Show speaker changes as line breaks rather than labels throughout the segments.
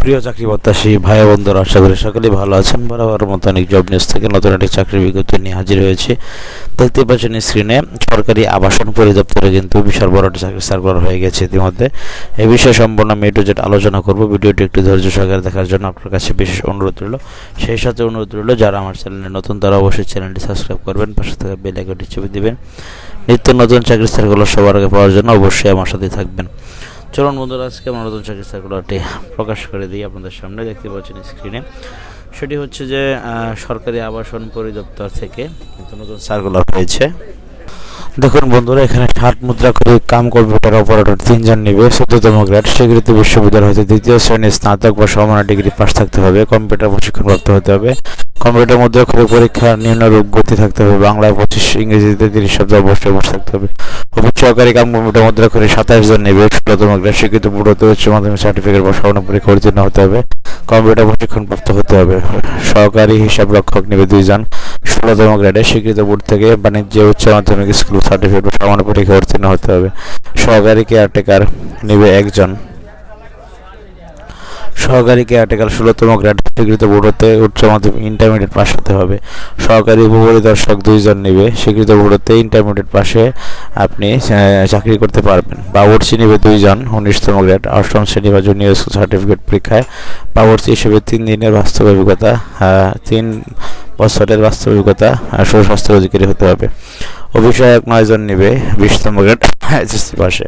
প্রিয় চাকরি প্রত্যাশী ভাই বন্ধুরা, আশা করি সকলেই ভালো আছেন। বরাবর মতো অনেক জব নিউজ থেকে নতুন একটি চাকরির বিজ্ঞপ্তি নিয়ে হাজির হয়েছে। দেখতে পাচ্ছেন স্ক্রিনে সরকারি আবাসন পরিদপ্তরে কিন্তু বিশাল বড় একটি চাকরি সার্কুলার হয়ে গেছে ইতিমধ্যে। এই বিষয়ে সম্পূর্ণ আমি টু জেড আলোচনা করব। ভিডিওটি একটু ধৈর্য সহকারে দেখার জন্য আপনার কাছে বিশেষ অনুরোধ রইল। সেই সাথে অনুরোধ রইল, যারা আমার চ্যানেলে নতুন, তারা অবশ্যই চ্যানেলটি সাবস্ক্রাইব করবেন, পাশে থাকা বেল আইকনটি চেপে দিবেন। নিত্য নতুন চাকরি সার্কুলার সবার আগে পাওয়ার জন্য অবশ্যই আমার সাথে থাকবেন। চলুন বন্ধুরা, আজকে আমরা নতুন চাকরি সার্কুলারটি প্রকাশ করে দিই আপনাদের সামনে, দেখতে পাচ্ছেন স্ক্রিনে সেটি হচ্ছে যে সরকারি আবাসন পরিদপ্তর থেকে নতুন নতুন সার্কুলার হয়েছে। দেখুন বন্ধুরা, এখানে ষাট মুদ্রা করে কাম কম্পিউটার অপারেটর, তিনজন নেবে। চোদ্দতম গ্রেড স্বীকৃতি বিশ্ববিদ্যালয় হতে দ্বিতীয় শ্রেণির স্নাতক বা সমান ডিগ্রি পাশ থাকতে হবে। কম্পিউটার প্রশিক্ষণ প্রাপ্ত হতে হবে। কম্পিউটার মধ্যে করে পরীক্ষা নিম্নরূপ গতি থাকতে হবে। বাংলায় পঁচিশ, ইংরেজিতে তিরিশ শব্দ অবশ্যই বসে থাকতে হবে। অফিস সহকারী কাম কম্পিউটার মুদ্রা করে সাতাশ জন নেবে। ষোলোতম গ্রেড, স্বীকৃত পুরোতে উচ্চ মাধ্যমিক সার্টিফিকেট বা সমান পরীক্ষা উত্তীর্ণ হতে হবে। কম্পিউটার প্রশিক্ষণপ্রাপ্ত হতে হবে। সহকারী হিসাবরক্ষক নেবে দুইজন। ষোলোতম গ্রেডে স্বীকৃত বোর্ড থেকে বাণিজ্য উচ্চ মাধ্যমিক স্কুল সার্টিফিকেট বা সামান্য পরীক্ষা উত্তীর্ণ হতে হবে। সহকারী কেয়ারটেকার নেবে একজন। সহকারী কেয়ারটেকার ষোলোতম গ্রেড স্বীকৃত বোর্ড হতে উচ্চ মাধ্যমিক ইন্টারমিডিয়েট পাস হতে হবে। সহকারী উপপরিদর্শক দুইজন নেবে, স্বীকৃত বোর্ড হতে ইন্টারমিডিয়েট পাশে আপনি চাকরি করতে পারবেন। বাবুর্চি নেবে দুইজন, উনিশতম গ্রেড, অষ্টম শ্রেণি বা জুনিয়র স্কুল সার্টিফিকেট পরীক্ষায়। বাবুর্চি হিসেবে তিন দিনের বাস্তব অভিজ্ঞতা তিন বছরের বাস্তব অভিজ্ঞতা সুস্বাস্থ্য অধিকারী হতে হবে। অভিষেক নয়জন নেবে, বিশতম গ্রেড, এসএসসি পাশে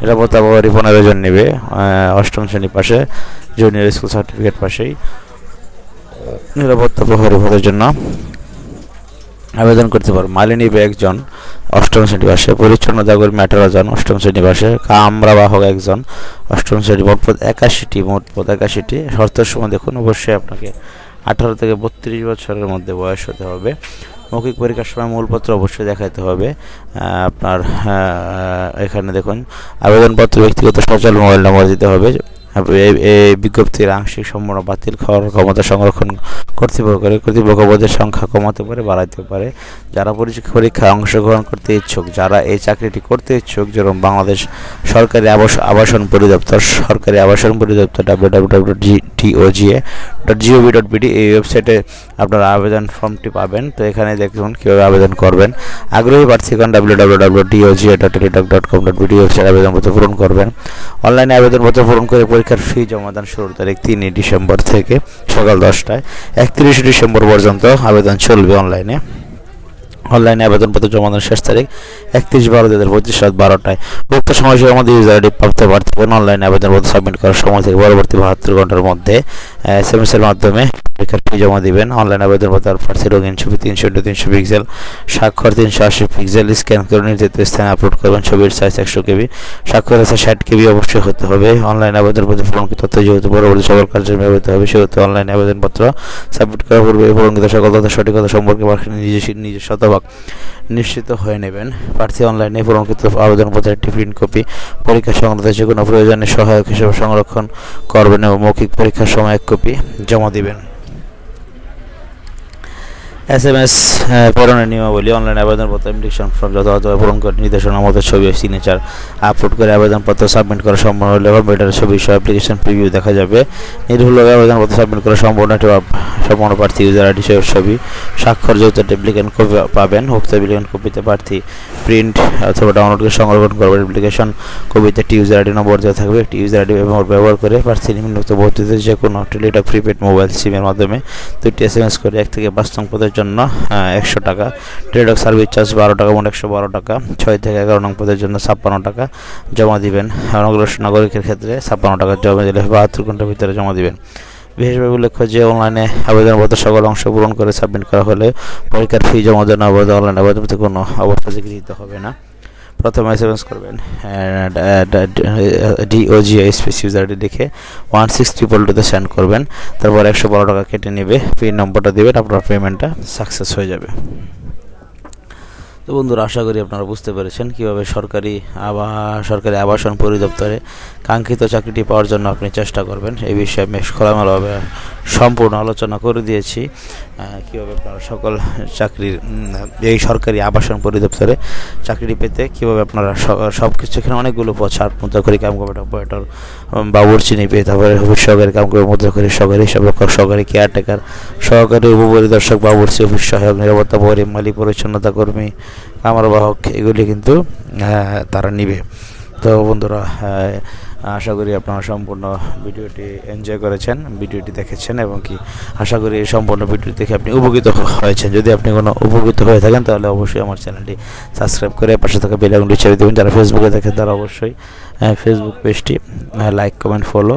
নিরাপত্তা প্রহরী পনেরো জন নেবে অষ্টম শ্রেণি পাশে জুনিয়র স্কুল সার্টিফিকেট পাশেই। নিরাপত্তা প্রহরী পদের জন্য আবেদন করতে পারো। মালি নিবে একজন অষ্টম শ্রেণি পাশে, পরিচ্ছন্ন জাগর আঠারো জন অষ্টম শ্রেণি পাশে কামরা বাহক একজন অষ্টম শ্রেণি, মোট পদ একাশিটি, মোট পদ একাশিটি। শর্তের সময় দেখুন, অবশ্যই আপনাকে আঠারো থেকে বত্রিশ বছরের মধ্যে বয়স হতে হবে। মৌখিক পরীক্ষার সময় মূলপত্র অবশ্যই দেখাতে হবে। আপনার এখানে দেখুন, আবেদনপত্র, ব্যক্তিগত সচল মোবাইল নম্বর দিতে হবে। বিজ্ঞপ্তির আংশিক সম্পূর্ণ বাতিল খাওয়ার ক্ষমতা সংরক্ষণ কর্তৃপক্ষের কর্তৃপক্ষ পদের সংখ্যা কমাতে পারে বাড়াতে পারে। যারা পরীক্ষা, পরীক্ষায় অংশগ্রহণ করতে ইচ্ছুক, যারা এই চাকরিটি করতে ইচ্ছুক, যেরকম বাংলাদেশ সরকারি আবাস, আবাসন পরিদপ্তর, সরকারি আবাসন পরিদপ্তর W W W TOGA dot GOV dot BD এই ওয়েবসাইটে আপনারা আবেদন ফর্মটি পাবেন। তো এখানে দেখুন কীভাবে আবেদন করবেন। আগ্রহী প্রার্থীগণ W W W DOGA dot Teletalk dot com dot BD website আবেদনপত্র পূরণ করবেন। অনলাইনে আবেদনপত্র পূরণ করে পরীক্ষার ফি জমাদান শুরুর তারিখ তিনই ডিসেম্বর থেকে সকাল দশটায়, একত্রিশে ডিসেম্বর পর্যন্ত আবেদন চলবে অনলাইনে অনলাইনে আবেদনপত্র জমানোর শেষ তারিখ একত্রিশ বারো দু হাজার পঁচিশ রাত বারোটায়। উক্ত সময়সীমার মধ্যে ইউজার আইডি প্রাপ্ত প্রার্থীগণ অনলাইনে আবেদনপত্র সাবমিট করার সময় থেকে পরবর্তী বাহাত্তর ঘণ্টার মধ্যে এস মাধ্যমে পরীক্ষার ফি জমা দিবেন। অনলাইন আবেদনপত্র প্রার্থী রঙিন ছবি তিনশো ইন্টু তিনশো পিক্সেল স্বাক্ষর তিনশো আশি পিক্সেল স্ক্যান করে নির্ধারিত স্থানে আপলোড করবেন ছবির সাইজ একশো কেবি। স্বাক্ষর আছে ষাট কেবি, অবশ্যই হতে হবে। অনলাইন আবেদনপত্র ফলঙ্কিত তথ্য যেহেতু পরবর্তী সকল কার্যের ব্যবহৃত হবে, সেহেতু অনলাইন আবেদনপত্র সাবমিট করার পূর্বে ফলঙ্কিত সকল তথ্য সঠিকতা সম্পর্কে প্রার্থী নিজে নিজের শতভাগ নিশ্চিত হয়ে নেবেন। প্রার্থী অনলাইনে পূরণকৃত আবেদনপত্রের একটি প্রিন্ট কপি পরীক্ষা সংক্রান্ত যে কোনো প্রয়োজনে সহায়ক হিসেবে সংরক্ষণ করবেন এবং মৌখিক পরীক্ষার সময় এক কপি জমা দিবেন। এস এম এস পূরণের নিয়মাবলী অনলাইন আবেদনপত্র ইনভিটেশন ফর্ম যথাযথভাবে পূরণ করে নির্দেশনা মতো ছবি সিগনেচার আপলোড করে আবেদনপত্র সাবমিট করা সম্পূর্ণ হলে কম্পিউটারের ছবি সহ অ্যাপ্লিকেশন প্রিভিউ দেখা যাবে। নির্ভুলভাবে আবেদনপত্র সাবমিট করা সম্পূর্ণ একটি সম্পূর্ণ প্রার্থী ইউজার আইডি সহ ছবি, স্বাক্ষর, যৌথ অ্যাপ্লিকেন্ট কপি পাবেন, উক্ত অ্যাপ্লিকেন্ট কপিতে প্রার্থী প্রিন্ট অথবা ডাউনলোড করে সংরক্ষণ করবেন অ্যাপ্লিকেশন কপিতে একটি ইউজার আইডি নম্বর দেওয়া থাকবে। একটি ইউজার আইডি ব্যবহার করে প্রার্থী নিম্নোক্ত ভর্তিতে যে কোনো টেলিটক প্রিপেড মোবাইল সিমের মাধ্যমে দুটি এস এম এস করে এক থেকে পাঁচ নং পদের জন্য একশো টাকা। ট্রেড সার্ভিস চার্জ বারো টাকা মোট একশো বারো টাকা। ছয় থেকে এগারো নং পদের জন্য ছাপ্পান্ন টাকা জমা দিবেন। অনগ্রসর নাগরিকের ক্ষেত্রে ছাপ্পান্ন টাকা জমা দিলে বাহাত্তর ঘণ্টার ভিতরে জমা দিবেন। বিশেষভাবে উল্লেখ্য যে অনলাইনে আবেদনপত্র সকল অংশ পূরণ করে সাবমিট করা হলে পরীক্ষার ফি জমা দেওয়ার আবেদন অনলাইন আবেদনপত্রে কোনো অবস্থা গৃহীত হবে না। প্রথমে এস এম এস করবেন ডিওজি স্পেস ইউজারটি লিখে ওয়ান সিক্স ট্রিপল টুতে সেন্ড করবেন। তারপর একশো বারো টাকা কেটে নেবে। পিন নম্বরটা দেবেন, আপনার পেমেন্টটা সাকসেস হয়ে যাবে। তো বন্ধুরা, আশা করি আপনারা বুঝতে পেরেছেন কীভাবে সরকারি আবা, সরকারি আবাসন পরিদপ্তরে কাঙ্ক্ষিত চাকরিটি পাওয়ার জন্য আপনি চেষ্টা করবেন। এই বিষয়ে বেশ খোলামেলাভাবে সম্পূর্ণ আলোচনা করে দিয়েছি। কীভাবে আপনারা সকল চাকরির এই সরকারি আবাসন পরিদপ্তরে চাকরিটি পেতে, কীভাবে আপনারা সব কিছু এখানে অনেকগুলো পদ ষাট মুদ্রাকরি কাম কম্পিউটার অপারেটর বাবুর্চি নিবে তারপরে অফিস সহকারী কাম করে মুদ্রাকরি সহকারী হিসাবরক্ষক সহকারী কেয়ারটেকার সহকারী, উপপরিদর্শক বাবুর্চি অফিস সহায়ক নিরাপত্তা পরি মালিক, পরিচ্ছন্নতা কর্মী কামরবাহক এগুলি কিন্তু আহ, তারা নিবে। তো বন্ধুরা আশা করি আপনারা সম্পূর্ণ ভিডিওটি এনজয় করেছেন ভিডিওটি দেখেছেন এবং কি আশা করি এই সম্পূর্ণ ভিডিও দেখে আপনি উপকৃত হয়েছেন। যদি আপনি কোনো উপকৃত হয়ে থাকেন তাহলে অবশ্যই আমার চ্যানেলটি সাবস্ক্রাইব করে পাশে থাকা বেল আইকনটি ছেড়ে দেবেন যারা ফেসবুকে দেখেন তারা অবশ্যই ফেসবুক পেজটি লাইক কমেন্ট ফলো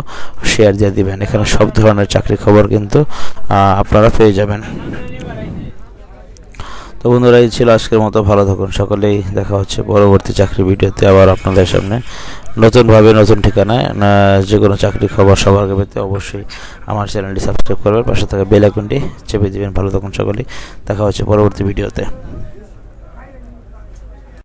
শেয়ার দিয়ে দিবেন। এখানে সব ধরনের চাকরি খবর কিন্তু আপনারা পেয়ে যাবেন। তো বন্ধুরা, এই ছিল আজকের মতো। ভালো থাকুন সকলেই। দেখা হচ্ছে পরবর্তী চাকরি ভিডিওতে আবার আপনাদের সামনে। নতুনভাবে নতুন ঠিকানায় যে কোনো চাকরি খবর সবার পেতে অবশ্যই আমার চ্যানেলটি সাবস্ক্রাইব করবেন। পাশে থাকা বেল আইকনটি চেপে দেবেন। ভালো থাকুন সকলেই। দেখা হচ্ছে পরবর্তী ভিডিওতে।